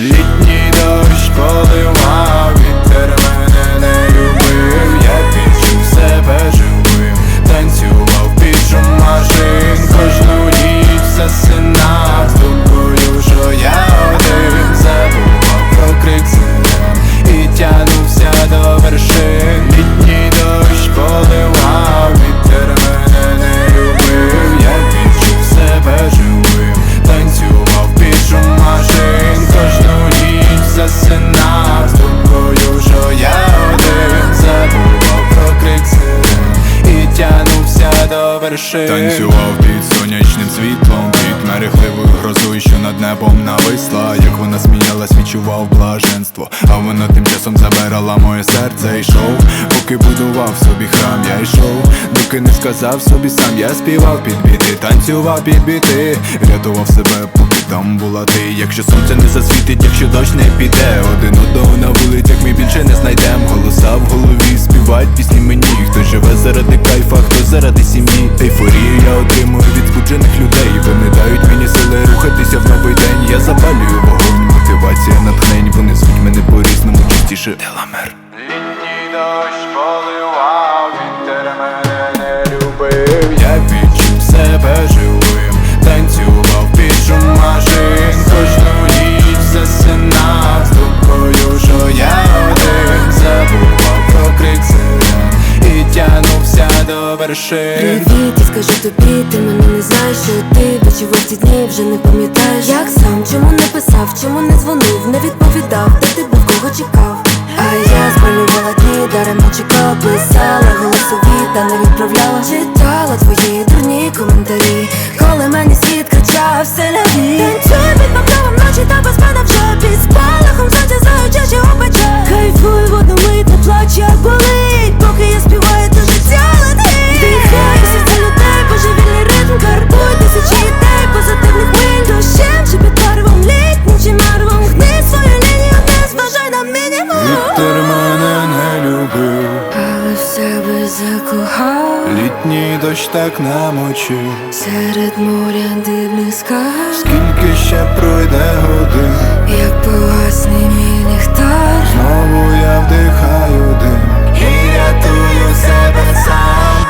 Літній дощ поливає. До. Танцював під сонячним світлом, під мерехливою грозою, що над небом нависла. Як вона сміялась, відчував блаженство. А вона тим часом забирала моє серце. Йшов, поки будував собі храм, я йшов, доки не сказав собі сам, я співав під біти, танцював під біти, рятував себе, поки там була ти. Якщо сонце не засвітить, якщо дощ не піде, один одного на вулицях я отримую від збуджених людей. Вони дають мені сили рухатися в новий день. Я запалюю вогонь, мотивація, натхнень. Вони звуть мене по-різному частіше. Деламер. Вершин. Привіт, я скажу тобі, ти мене не знаєш, що ти бачив ці дні, вже не пам'ятаєш. Як сам, чому не писав, чому не дзвонив, не відповідав, де ти був, кого чекав? А я спалювала дні, даремно чекав, писала голосові, та не відправляла літній дощ так намочив. Серед моря дивних скар Скільки ще пройде годин, Як погасне мій ліхтар знову я вдихаю дим і рятую себе сам.